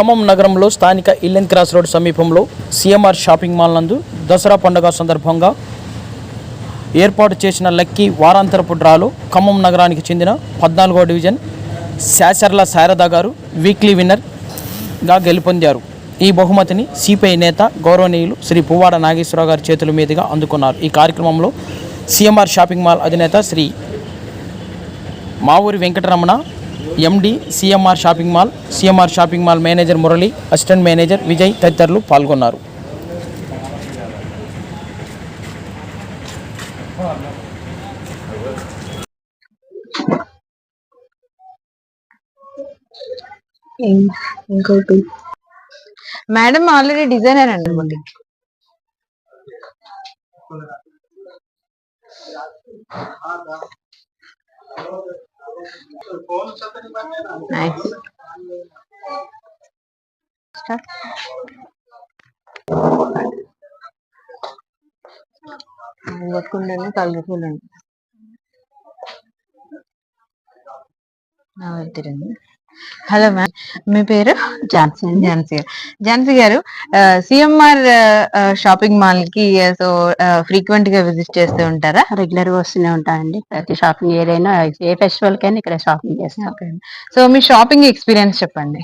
ఖమ్మం నగరంలో స్థానిక ఇల్లెన్ క్రాస్ రోడ్ సమీపంలో సిఎంఆర్ షాపింగ్ మాల్ నందు దసరా పండుగ సందర్భంగా ఏర్పాటు చేసిన లక్కీ వారాంతరపు డ్రాలో ఖమ్మం నగరానికి చెందిన పద్నాలుగో డివిజన్ శాసర్ల శారద గారు వీక్లీ విన్నర్గా గెలుపొందారు. ఈ బహుమతిని సిపిఐ నేత గౌరవనీయులు శ్రీ పువ్వాడ నాగేశ్వరరావు గారి చేతుల మీదుగా అందుకున్నారు. ఈ కార్యక్రమంలో సిఎంఆర్ షాపింగ్ మాల్ అధినేత Shri Mavuri Venkataramana MD CMR shopping mall CMR shopping mall manager Murali assistant manager Vijay తదితరులు పాల్గొన్నారు. ఇంకోటి. మేడం ఆల్రెడీ డిజైనర్ అండి మనకి Nice. Start. పట్టుకుంటేనే కలర్ఫుల్ అండి హలో మ్యామ్ మీ పేరు? ఝాన్సీ ఝాన్సీ గారు. ఝాన్సీ గారు సిఎంఆర్ షాపింగ్ మాల్కి సో ఫ్రీక్వెంట్గా విజిట్ చేస్తూ ఉంటారా? రెగ్యులర్గా వస్తూనే ఉంటాయండి ప్రతి షాపింగ్ ఏదైనా ఏ ఫెస్టివల్ కైనా ఇక్కడ షాపింగ్ చేస్తాం. సో మీ షాపింగ్ ఎక్స్పీరియన్స్ చెప్పండి.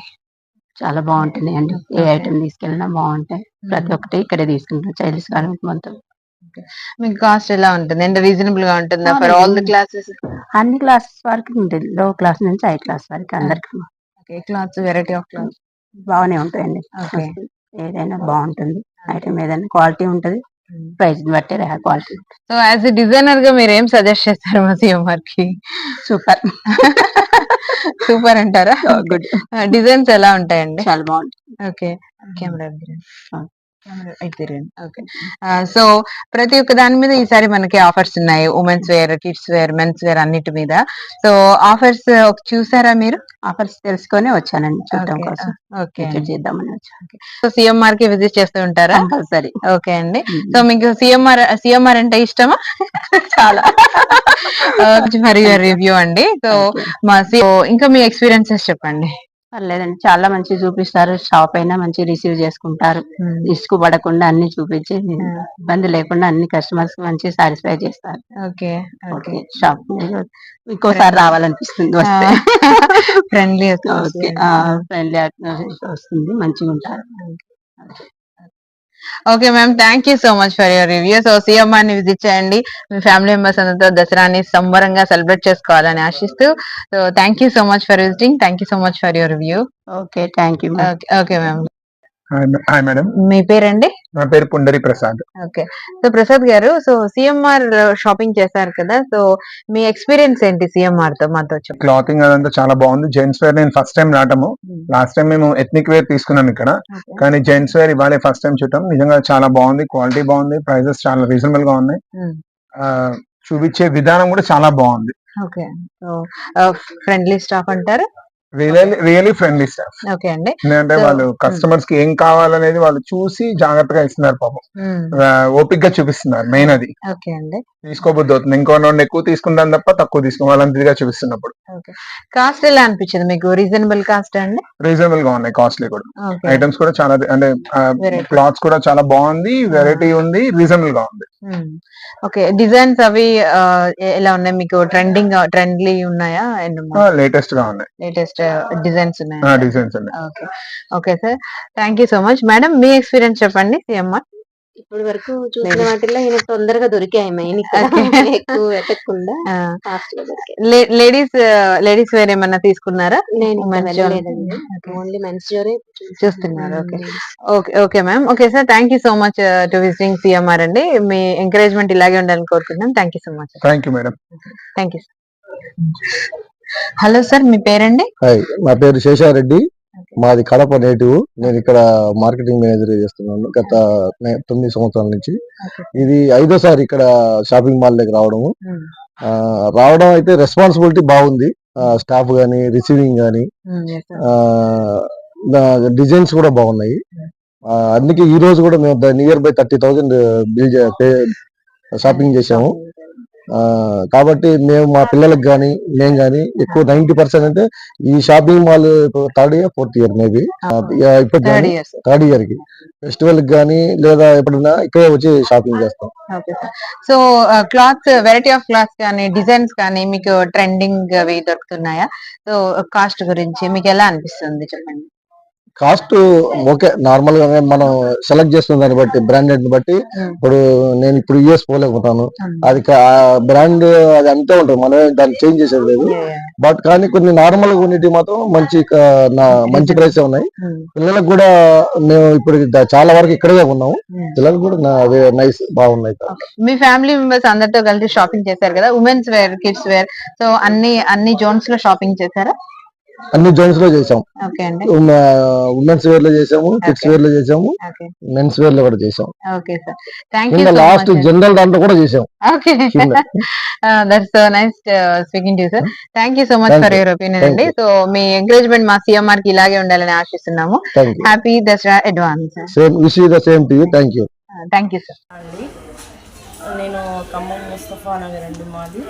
చాలా బాగుంటుంది అండి ఏ. ఐటమ్ తీసుకెళ్ళినా బాగుంటాయి. ప్రతి ఒక్కటి ఇక్కడే తీసుకుంటాం చైల్డ్స్ కానీ మొత్తం. మీకు కాస్ట్ ఎలా ఉంటుంది? అంటే రీజనబుల్గా ఉంటుందా ఫర్ ఆల్ ది. క్లాసెస్? అన్ని క్లాసెస్ వరకు ఉంటుంది లో క్లాస్ నుంచి హై క్లాస్ వరకు అందరికి. క్లాత్స్ వెరైటీ ఆఫ్ క్లాత్స్ బాగానే ఉంటాయండి. Okay. ఏదైనా బాగుంటుంది. ఐటమ్ ఏదైనా క్వాలిటీ ఉంటుంది. ప్రైస్ బట్టి క్వాలిటీ సో యాజ్ ఎ డిజైనర్గా మీరు ఏం సజెస్ట్ చేస్తారు మా సిఎంఆర్కి? సూపర్ సూపర్ అంటారా? గుడ్ డిజైన్స్ ఎలా ఉంటాయండి? చాలా బాగుంటుంది ఓకే. కెమెరా ఆ. ఓకే. సో ప్రతి ఒక్క దాని మీద ఈసారి మనకి ఆఫర్స్ ఉన్నాయి. Women's wear kids wear men's wear అన్నిటి మీద. సో ఆఫర్స్ చూసారా మీరు? ఆఫర్స్ తెలుసుకొని వచ్చానండి చూడటం. కోసం. ఓకే చేద్దామని వచ్చాను. సో సిఎంఆర్కి విజిట్ చేస్తూ ఉంటారా? కంపల్సరీ. ఓకే అండి. సో మీకు సిఎంఆర్ సిఎంఆర్ అంటే ఇష్టమా? చాలా. మరి రివ్యూ అండి. సో మా సి- ఇంకా మీ ఎక్స్పీరియన్సెస్ చెప్పండి. పర్లేదండి. చాలా మంచి చూపిస్తారు. షాప్ అయినా మంచి రిసీవ్ చేసుకుంటారు. రిస్క్ పడకుండా అన్ని చూపించి ఇబ్బంది లేకుండా అన్ని కస్టమర్స్ మంచి సాటిస్ఫై చేస్తారు. Okay okay. షాప్ ఇంకోసారి రావాలనిపిస్తుంది వస్తే. ఫ్రెండ్లీ ఫ్రెండ్లీ వస్తుంది. మంచిగా ఉంటారు. Okay ma'am thank you so much for your review so సిఎంఆర్ని visit చేయండి. మీ ఫ్యామిలీ మెంబర్స్ అందరితో దసరాని సంబరంగా సెలబ్రేట్ చేసుకోవాలని ఆశిస్తూ. So thank you so much for visiting thank you so much for your review okay thank you okay ma'am hi madam. మీ పేరండి? నా పేరు Pundari Prasad. Okay. So Prasad garu so CMR shopping చేశారు కదా so మీ experience ఏంటి సిఎంఆర్తో మాతో clothing అదంతా చాలా బాగుంది. జెంట్స్ వేర్ నేను ఫస్ట్ టైం రావటము లాస్ట్ టైం మేము ఎథ్నిక్ వేర్ తీసుకున్నాం ఇక్కడ. కానీ జెంట్స్ వేర్ ఇవాళ ఫస్ట్ టైం చూడటం. నిజంగా చాలా బాగుంది. క్వాలిటీ బాగుంది. ప్రైజెస్ చాలా రీజనబుల్గా ఉన్నాయి చూపించే విధానం కూడా చాలా బాగుంది. ఓకే. సో ఫ్రెండ్లీ స్టాఫ్ అంటారు. రియల్లీ రియల్లీ ఫ్రెండ్లీ స్టాఫ్ అండి. ఎందుకంటే వాళ్ళు కస్టమర్స్కి ఏం కావాలనేది వాళ్ళు చూసి జాగ్రత్తగా ఇస్తున్నారు పాపం. ఆ, ఓపిక్గా చూపిస్తున్నారు మెయిన్ అది. ఓకే అండి. తీసుకోబుద్ధి అవుతుంది ఇంకో రెండు ఎక్కువ తీసుకుంటాను తప్ప తక్కువ తీసుకోవాలని ఇదిగా చూపిస్తున్నప్పుడు. కాస్ట్ ఎలా అనిపించింది మీకు? రీజనబుల్ కాస్ట్ అండి? రీజనబుల్గా ఉన్నాయి కాస్ట్లీ కూడా. ఐటమ్స్ కూడా చాలా అంటే. క్లాత్స్ కూడా చాలా బాగుంది వెరైటీ ఉంది రీజనబుల్గా ఉంది ఓకే. డిజైన్స్ అవి ఎలా ఉన్నాయి మీకు? ట్రెండింగ్ ట్రెండ్లీ ఉన్నాయా? లేటెస్ట్గా ఉన్నాయి. లేటెస్ట్ డిజైన్స్ ఉన్నాయా? డిజైన్స్ ఉన్నాయి. Okay. Okay sir. Thank you so much. Madam me experience చెప్పండి. సిఎంఆర్. ఇప్పటి వరకు చూసిన వాటిలో ఈయన తొందరగా దొరికాయి. ఎక్కువ వెతకకుండా ఫాస్ట్గా దొరికాయి. లేడీస్ లేడీస్ వేర్ ఏమన్నా తీసుకున్నారా? నేను. ఓన్లీ మెన్స్ జోరే చూస్తున్నారు. Okay. Okay okay ma'am. Okay sir thank you so much to visiting CMR అండి. మీ ఎంకరేజ్మెంట్ ఇలాగే ఉండాలని కోరుకుంటున్నాం. Thank you so much thank you madam thank you hello sir మీ పేరండి? నా పేరు శేషారెడ్డి. మాది కడప నేటివ్. నేను ఇక్కడ మార్కెటింగ్ మేనేజర్ చేస్తున్నాను గత తొమ్మిది సంవత్సరాల నుంచి. ఇది ఐదోసారి ఇక్కడ షాపింగ్ మాల్ దగ్గర రావడము. రావడం అయితే రెస్పాన్సిబిలిటీ బాగుంది. స్టాఫ్ గానీ రిసీవింగ్ sir. డిజైన్స్ కూడా బాగున్నాయి. అందుకే ఈ రోజు కూడా మేము nearby thirty thousand bill shopping చేసాము కాబట్టి మేము మా పిల్లలకు కానీ మేము కానీ ఎక్కువ నైన్టీ పర్సెంట్ అంటే ఈ shopping mall third year fourth year maybe ఇప్పుడు థర్డ్ ఇయర్కి. ఫెస్టివల్కి కానీ లేదా ఎప్పుడైనా ఇక్కడే వచ్చి షాపింగ్ చేస్తాం. So clothes variety of clothes కానీ డిజైన్స్ కానీ మీకు ట్రెండింగ్ అవి దొరుకుతున్నాయా? సో కాస్ట్ గురించి మీకు ఎలా అనిపిస్తుంది చెప్పండి? కాస్ట్ ఓకే నార్మల్గా మనం సెలెక్ట్ చేస్తున్న దాన్ని బట్టి బ్రాండెడ్ని బట్టి Hmm. ఇప్పుడు నేను ఇప్పుడు యూఎస్ పోలేకపోతాను. Hmm. అది బ్రాండ్ అది అంతే ఉంటుంది మనం దాన్ని చేంజ్ చేసేది లేదు. బట్ కానీ కొన్ని నార్మల్గా ఉన్నటి మాత్రం మంచి మంచి ప్రైస్ ఉన్నాయి. Hmm. పిల్లలకు కూడా మేము ఇప్పుడు చాలా వరకు ఇక్కడే ఉన్నాము. పిల్లలకు కూడా నైస్ బాగున్నాయి మీ ఫ్యామిలీ మెంబర్స్ అందరితో కలిసి షాపింగ్ చేశారు కదా? Women's wear kids wear so అన్ని అన్ని జోన్స్లో షాపింగ్ చేశారా? అన్ని జోన్స్లో చేసాం ఓకే అండి. ఉమెన్స్ వేర్లో చేసాము కిడ్స్. వేర్లో చేసాము ఓకే. మెన్స్ వేర్లో కూడా చేసాం ఓకే సార్. థ్యాంక్ యూ కింద సో లాస్ట్ జనరల్ దాంట్లో కూడా చేసాం. That's so nice speaking to sir thank you so much for. Your opinion అండి. సో మీ ఎంకరేజ్మెంట్ మా సిఎంఆర్కి ఇలాగే ఉండాలని ఆశిస్తున్నాము. Happy Dasara advance same wish the same to you thank you thank you sir నేను ఖమ్మం ముస్తఫా నగర్ అండి మాది.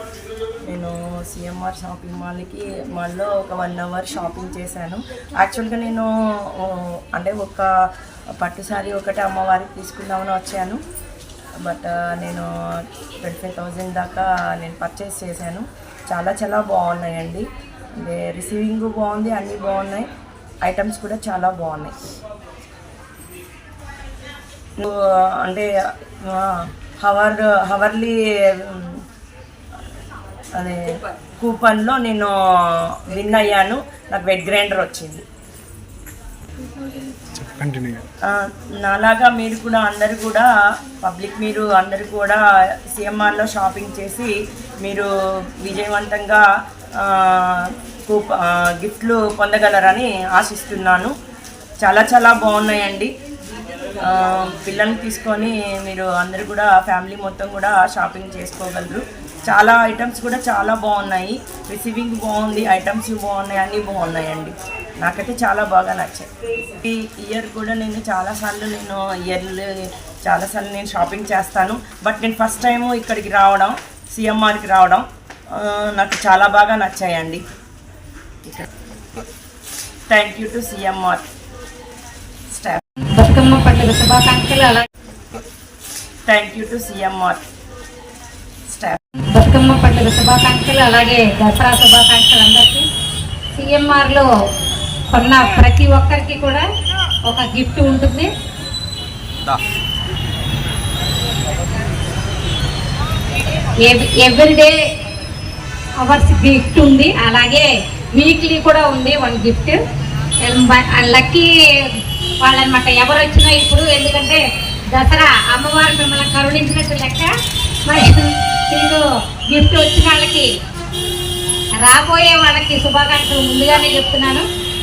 నేను సిఎంఆర్ షాపింగ్ మాల్కి మాల్లో ఒక వన్ అవర్ షాపింగ్ చేశాను. యాక్చువల్గా నేను అంటే ఒక పట్టు శారీ ఒకటి అమ్మవారికి తీసుకుందామని వచ్చాను. బట్ నేను ట్వంటీ ఫైవ్ థౌజండ్ దాకా నేను పర్చేస్ చేశాను. చాలా చాలా బాగున్నాయండి. అంటే రిసీవింగ్ బాగుంది అన్నీ బాగున్నాయి. ఐటమ్స్ కూడా చాలా బాగున్నాయి. అంటే హవర్ హవర్లీ అదే కూపన్లో నేను విన్ అయ్యాను. నాకు వెట్ గ్రైండర్ వచ్చింది. నాలాగా మీరు కూడా అందరు కూడా పబ్లిక్ మీరు అందరు కూడా సిఎంఆర్లో షాపింగ్ చేసి మీరు విజయవంతంగా కూప గిఫ్ట్లు పొందగలరని ఆశిస్తున్నాను. చాలా చాలా బాగున్నాయండి. పిల్లల్ని తీసుకొని మీరు అందరు కూడా ఫ్యామిలీ మొత్తం కూడా షాపింగ్ చేసుకోగలరు. చాలా ఐటమ్స్ కూడా చాలా బాగున్నాయి. రిసీవింగ్ బాగుంది ఐటమ్స్ బాగున్నాయి అన్నీ బాగున్నాయండి. నాకైతే చాలా బాగా నచ్చాయి. ఈ ఇయర్ కూడా నేను చాలాసార్లు నేను ఇయర్లు చాలాసార్లు నేను షాపింగ్ చేస్తాను. బట్ నేను ఫస్ట్ టైం ఇక్కడికి రావడం సిఎంఆర్కి రావడం నాకు చాలా బాగా నచ్చాయండి. Thank you to CMR Bathukamma పండుగ శుభాకాంక్షలు. అలా thank you to CMR staff Bathukamma పండుగ శుభాకాంక్షలు. అలాగే దసరా శుభాకాంక్షలు అందరికీ. సిఎంఆర్లో కొన్న ప్రతి ఒక్కరికి కూడా ఒక గిఫ్ట్ ఉంటుంది. ఎవ్రీడే అవర్స్ గిఫ్ట్ ఉంది. అలాగే వీక్లీ కూడా ఉంది వన్ గిఫ్ట్. లక్కీ వాళ్ళనమాట ఎవరు వచ్చినా ఇప్పుడు ఎందుకంటే దసరా అమ్మవారు మిమ్మల్ని కరుణించినట్టు లెక్క మరి గిఫ్ట్ వచ్చిన వాళ్ళకి రాబోయే వాళ్ళకి శుభాకాంక్షలు ముందుగానే చెప్తున్నాను.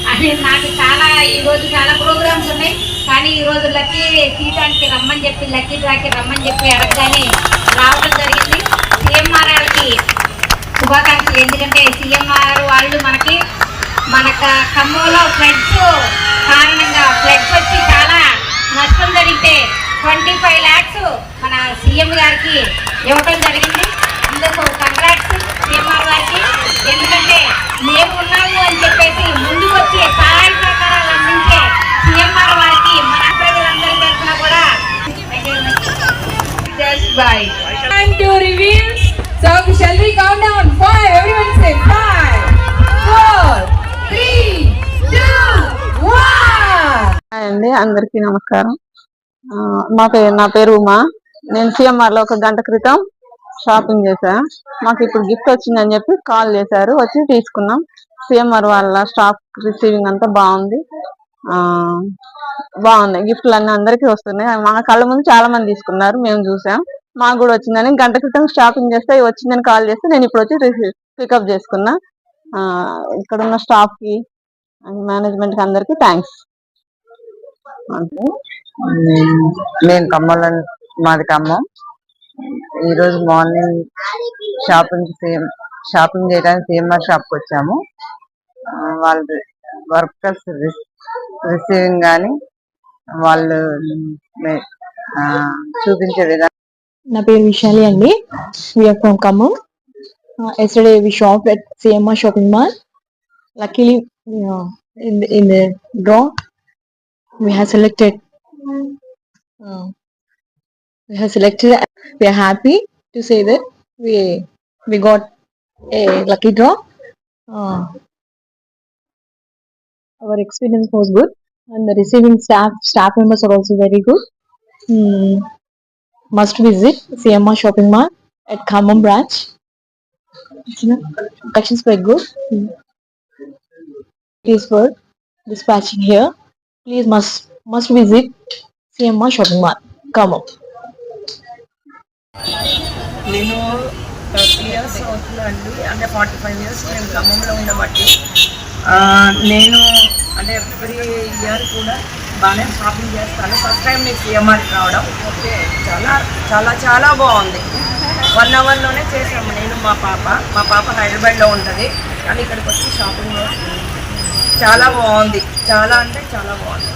అది నాకు చాలా ఈరోజు చాలా ప్రోగ్రామ్స్ ఉన్నాయి. కానీ ఈరోజు లక్కీ తీయడానికి రమ్మని చెప్పి లక్కీ డ్రాకి రమ్మని చెప్పి అడగగానే రావడం జరిగింది. సీఎంఆర్ వాళ్ళకి శుభాకాంక్షలు. ఎందుకంటే సీఎంఆర్ వాళ్ళు మనకి మన క- ఖమ్మంలో ఫ్లడ్స్ కారణంగా ఫ్లడ్స్ వచ్చి చాలా నష్టం జరిగితే ట్వంటీ ఫైవ్ ల్యాక్స్ మన సీఎం గారికి ఇవ్వటం జరిగింది అందుకు కంగ్రాట్స్ సీఎంఆర్ గారికి ఎందుకంటే మేము ఉన్నాము అని చెప్పేసి ముందుకు వచ్చి సహాయ సహకారాలు అందించే సీఎంఆర్ వారికి మన ప్రజలందరి తరఫున కూడా thank you very much. Just by. Time to reveal. So shall we count down? Five. Everyone say five, four, hi అండి అందరికీ నమస్కారం. ఆ, మా పేరు నా పేరు ఉమా. నేను సిఎంఆర్లో ఒక గంట క్రితం షాపింగ్ చేశా. మాకు ఇప్పుడు గిఫ్ట్ వచ్చిందని చెప్పి కాల్ చేశారు. వచ్చి తీసుకున్నాం. సిఎంఆర్ వాళ్ళ స్టాఫ్ రిసీవింగ్ అంతా బాగుంది. ఆ బాగున్నాయి గిఫ్ట్లు అన్నీ అందరికీ వస్తున్నాయి. మా కళ్ళ ముందు చాలా మంది తీసుకున్నారు. మేము చూసాం. మాకు కూడా వచ్చిందని. గంట క్రితం షాపింగ్ చేస్తే వచ్చిందని కాల్ చేస్తే నేను ఇప్పుడు వచ్చి పికప్ చేసుకున్నా. ఇక్కడ ఉన్న స్టాఫ్కి మేనేజ్మెంట్కి అందరికీ థ్యాంక్స్. మేము ఖమ్మంలో మాది ఖమ్మం. ఈ రోజు మార్నింగ్ షాపింగ్ సేమ్ షాపింగ్ చేయడానికి సిఎంఆర్ షాప్కి వచ్చాము వాళ్ళ వర్కర్స్ రిసీవింగ్ కానీ వాళ్ళు చూపించే విధానం నా పేరు విశాలి అండి. We're from Khammam. Yesterday we shop at CMR shopping mall luckily in in the draw we have selected. Uh, we have selected we are happy to say that we we got a lucky draw. Uh, our experience was good and the receiving staff staff members are also very good. Hmm. must visit CMR shopping mall at Khammam branch. You know, collections were good. Hmm. Please for dispatching here please must must visit CMR shopping mall. Khammam నేను thirty years అవుతుందండి. అంటే forty five years నేను ఖమ్మంలో ఉండబట్టి నేను అంటే every year కూడా బాగానే షాపింగ్ చేస్తాను. ఫస్ట్ టైం నేను సిఎంఆర్కి రావడం. ఓకే చాలా చాలా చాలా బాగుంది. వన్ అవర్లోనే చేసాము నేను మా పాప మా పాప హైదరాబాద్లో ఉంటుంది. కానీ ఇక్కడికి వచ్చి షాపింగ్ చాలా బాగుంది చాలా అంటే చాలా బాగుంది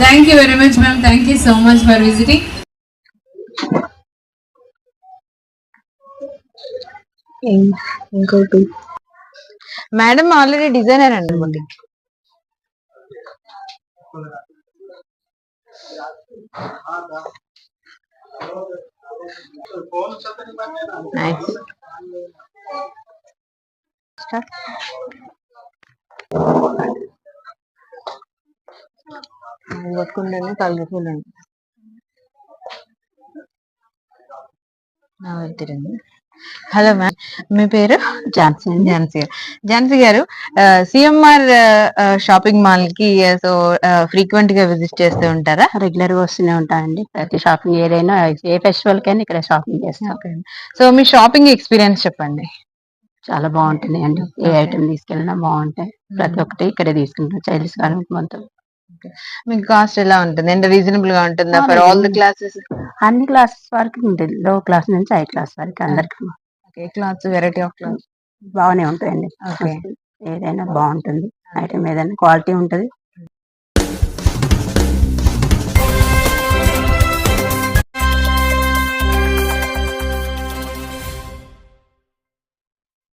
Thank you very much, ma'am. Thank you so much for visiting. ఇంకోటి మేడం ఆల్రెడీ డిజైనర్ అండి బుటిక్ నైస్ కలర్ఫుల్ అండి నా తిరిగింది హలో మ్యామ్ మీ పేరు? ఝాన్సీ. ఝాన్సీ గారు. ఝాన్సీ గారు సిఎంఆర్ షాపింగ్ మాల్కి సో ఫ్రీక్వెంట్గా విజిట్ చేస్తూ ఉంటారా? రెగ్యులర్గా వస్తూనే ఉంటానండి. ప్రతి షాపింగ్ ఏదైనా ఏ ఫెస్టివల్ కైనా ఇక్కడ షాపింగ్ చేస్తాం. సో మీ షాపింగ్ ఎక్స్పీరియన్స్ చెప్పండి. చాలా బాగుంటుంది అండి. ఏ ఐటమ్ తీసుకెళ్ళినా బాగుంటాయి. ప్రతి ఒక్కటి ఇక్కడే తీసుకుంటాం. చైల్డ్స్ కానీ మొత్తం మీకు కాస్ట్ ఎలా ఉంటుంది? అంటే రీజనబుల్గా ఉంటుందా ఫర్ ఆల్ ద. క్లాసెస్? అన్ని క్లాసెస్ వరకు ఉంటుంది. లో క్లాస్ నుంచి హై క్లాస్ వరకు అందరికి. Clothes variety of clothes. బాగానే ఉంటాయండి. ఏదైనా బాగుంటుంది. ఐటమ్ ఏదైనా క్వాలిటీ ఉంటుంది.